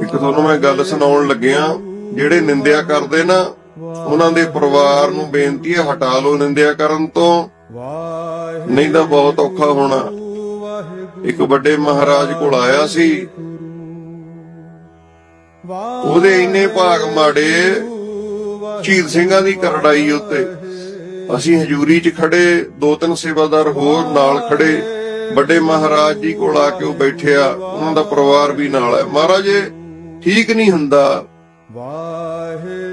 ਇੱਕ ਤੁਹਾਨੂੰ ਮੈਂ ਗੱਲ ਸੁਣਾਉਣ ਲੱਗਿਆ ਜਿਹੜੇ ਨਿੰਦਿਆ ਕਰਦੇ ਨਾ, ਉਹਨਾਂ ਦੇ ਪਰਿਵਾਰ ਨੂੰ ਬੇਨਤੀ ਹੈ ਹਟਾ ਲਓ ਨਿੰਦਿਆ ਕਰਨ ਤੋਂ। ਨਹੀਂ ਤਾਂ ਬਹੁਤ ਔਖਾ ਹੋਣਾ। ਇੱਕ ਵੱਡੇ ਮਹਾਰਾਜ ਕੋਲ ਆਇਆ ਸੀ। ਉਹਦੇ ਇੰਨੇ ਭਾਗ ਮਾੜੇ, ਸ਼ਹੀਦ ਸਿੰਘਾਂ ਦੀ ਕਰੜਾਈ ਉੱਤੇ। ਅਸੀਂ ਹਜੂਰੀ 'ਚ ਖੜੇ, ਦੋ ਤਿੰਨ ਸੇਵਾਦਾਰ ਹੋਰ ਨਾਲ ਖੜੇ। ਵੱਡੇ ਮਹਾਰਾਜ ਜੀ ਕੋਲ ਆ ਕੇ ਉਹ ਬੈਠਿਆ। ਉਹਨਾਂ ਦਾ ਪਰਿਵਾਰ ਵੀ ਨਾਲ ਹੈ। ਮਹਾਰਾਜੇ ਠੀਕ ਨਹੀਂ ਹੁੰਦਾ।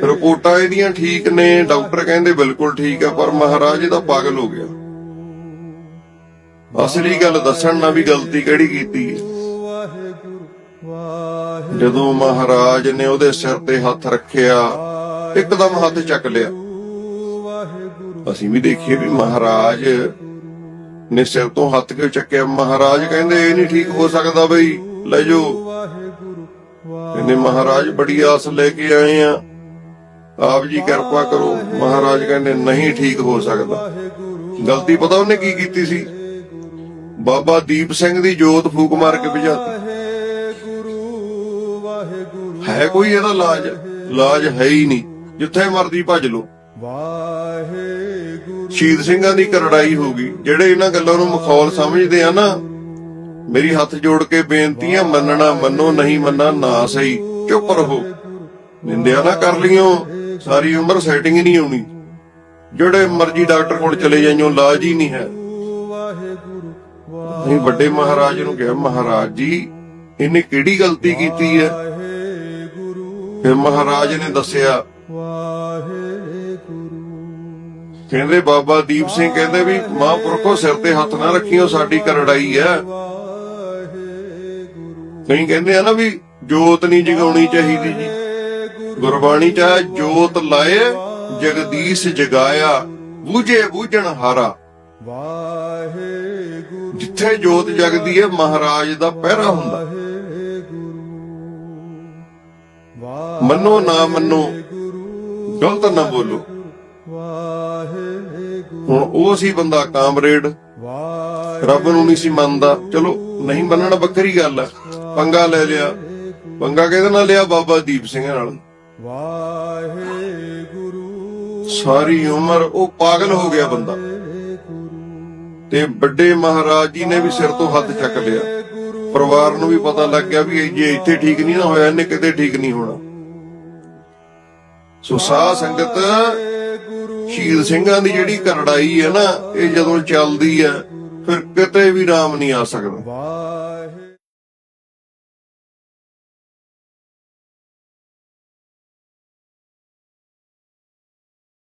ਰਿਪੋਰਟਾਂ ਇਹਦੀਆਂ ਠੀਕ ਨੇ ਡਾਕਟਰ ਕਹਿੰਦੇ ਬਿਲਕੁਲ ਠੀਕ ਹੈ ਪਰ ਮਹਾਰਾਜ ਇਹਦਾ ਪਾਗਲ ਹੋ ਗਿਆ। ਅਸਲੀ ਗੱਲ ਦੱਸਣ ਨਾਲ ਵੀ ਗਲਤੀ ਕਿਹੜੀ ਕੀਤੀ ਹੈ? ਜਦੋਂ ਮਹਾਰਾਜ ਨੇ ਉਹਦੇ ਸਿਰ ਤੇ ਹੱਥ ਰੱਖਿਆ ਇੱਕਦਮ ਹੱਥ ਚੱਕ ਲਿਆ। ਅਸੀਂ ਵੀ ਦੇਖੀਏ ਵੀ ਮਹਾਰਾਜ ਨੇ ਸਿਰ ਤੋਂ ਹੱਥ ਕਿਉਂ ਚੱਕਿਆ? ਮਹਾਰਾਜ ਕਹਿੰਦੇ ਇਹ ਨਹੀਂ ਠੀਕ ਹੋ ਸਕਦਾ ਬਈ ਲੈ ਜਾਓ। ਕਹਿੰਦੇ ਮਹਾਰਾਜ ਬੜੀ ਆਸ ਲੈ ਕੇ ਆਏ ਆ। ਆਪ ਜੀ ਕਿਰਪਾ ਕਰੋ। ਮਹਾਰਾਜ ਕਹਿੰਦੇ ਨਹੀਂ ਠੀਕ ਹੋ ਸਕਦਾ। ਗਲਤੀ ਪਤਾ ਉਹਨੇ ਕੀ ਕੀਤੀ ਸੀ? ਬਾਬਾ ਦੀਪ ਸਿੰਘ ਦੀ ਜੋਤ ਫੂਕ ਮਾਰ ਕੇ ਬੁਝਾਤੀ ਹੈ ਕੋਈ ਇਹਦਾ ਇਲਾਜ ਇਲਾਜ ਹੈ ਹੀ ਨਹੀਂ। ਜਿੱਥੇ ਮਰਦੀ ਭੱਜ ਲੋ ਸ਼ਹੀਦ ਸਿੰਘਾਂ ਦੀ ਕਰੜਾਈ ਹੋ ਗਈ। ਜਿਹੜੇ ਇਹਨਾਂ ਗੱਲਾਂ ਨੂੰ ਮਖੌਲ ਸਮਝਦੇ ਆ ਨਾ ਮੇਰੀ ਹੱਥ ਜੋੜ ਕੇ ਬੇਨਤੀ ਹੈ ਮੰਨਣਾ, ਮੰਨੋ, ਨਹੀਂ ਮੰਨਣਾ, ਨਾ ਸਹੀ। ਚੁੱਪ ਰਹੋ। ਨਿੰਦਿਆ ਨਾ ਕਰ ਲਿਓ। ਸਾਰੀ ਉਮਰ ਸੈਟਿੰਗ ਹੀ ਨਹੀਂ ਆਉਣੀ ਜਿਹੜੇ ਮਰਜ਼ੀ ਡਾਕਟਰ ਕੋਲ ਚਲੇ ਜਾਈਓ ਲਾਜ ਹੀ ਨਹੀਂ ਹੈ। ਨਹੀਂ ਵੱਡੇ ਮਹਾਰਾਜ ਨੂੰ ਕਿਹਾ, ਮਹਾਰਾਜ ਜੀ, ਇਹਨੇ ਕਿਹੜੀ ਗਲਤੀ ਕੀਤੀ ਹੈ? ਫਿਰ ਮਹਾਰਾਜ ਨੇ ਦੱਸਿਆ, ਕਹਿੰਦੇ ਬਾਬਾ ਦੀਪ ਸਿੰਘ ਕਹਿੰਦੇ ਵੀ, ਮਹਾਂਪੁਰਖੋ, ਸਿਰ ਤੇ ਹੱਥ ਨਾ ਰੱਖਿਓ, ਸਾਡੀ ਕਰੜਾਈ ਹੈ। ਕਈ ਕਹਿੰਦੇ ਆ ਨਾ ਵੀ ਜੋਤ ਨਹੀਂ ਜਗਾਉਣੀ ਚਾਹੀਦੀ ਜੀ। ਗੁਰਬਾਣੀ ਚ ਹੈ, ਜੋਤ ਲਾਏ, ਜਗਦੀਸ਼ ਜਗਾਇਆ, ਬੂਝੇ ਬੂਝਣ ਹਾਰਾ। ਜਿੱਥੇ ਜੋਤ ਜਗਦੀ ਹੈ ਮਹਾਰਾਜ ਦਾ ਪਹਿਰਾ ਹੁੰਦਾ। ਮੰਨੋ ਨਾ ਮੰਨੋ, ਗਲਤ ਨਾ ਬੋਲੋ। ਹੁਣ ਉਹ ਸੀ ਬੰਦਾ ਕਾਮਰੇਡ। ਰੱਬ ਨੂੰ ਨਹੀਂ ਸੀ ਮੰਨਦਾ। ਚਲੋ, ਨਹੀਂ ਮੰਨਣਾ ਵੱਖਰੀ ਗੱਲ ਹੈ ਪੰਗਾ ਲੈ ਲਿਆ। ਪੰਗਾ ਕਿਹਦੇ ਨਾਲ ਲਿਆ? ਬਾਬਾ ਦੀਪ ਸਿੰਘ ਨਾਲ। ਸਾਰੀ ਉਮਰ ਉਹ ਪਾਗਲ ਹੋ ਗਿਆ ਬੰਦਾ। ਤੇ ਵੱਡੇ ਮਹਾਰਾਜ ਜੀ ਨੇ ਵੀ ਸਿਰ ਤੋਂ ਹੱਥ ਚੱਕ ਲਿਆ। ਪਰਿਵਾਰ ਨੂੰ ਵੀ ਪਤਾ ਲੱਗ ਗਿਆ ਵੀ ਜੇ ਇੱਥੇ ਠੀਕ ਨਹੀਂ ਨਾ ਹੋਇਆ, ਇਹਨੇ ਕਿਤੇ ਠੀਕ ਨਹੀਂ ਹੋਣਾ। ਸੋ ਸਾਧ ਸੰਗਤ ਸ਼ਹੀਦ ਸਿੰਘਾਂ ਦੀ ਜਿਹੜੀ ਕਰੜਾਈ ਹੈ ਨਾ, ਇਹ ਜਦੋਂ ਚੱਲਦੀ ਹੈ, ਫਿਰ ਕਿਤੇ ਵੀ ਰਾਮ ਨਹੀਂ ਆ ਸਕਦਾ।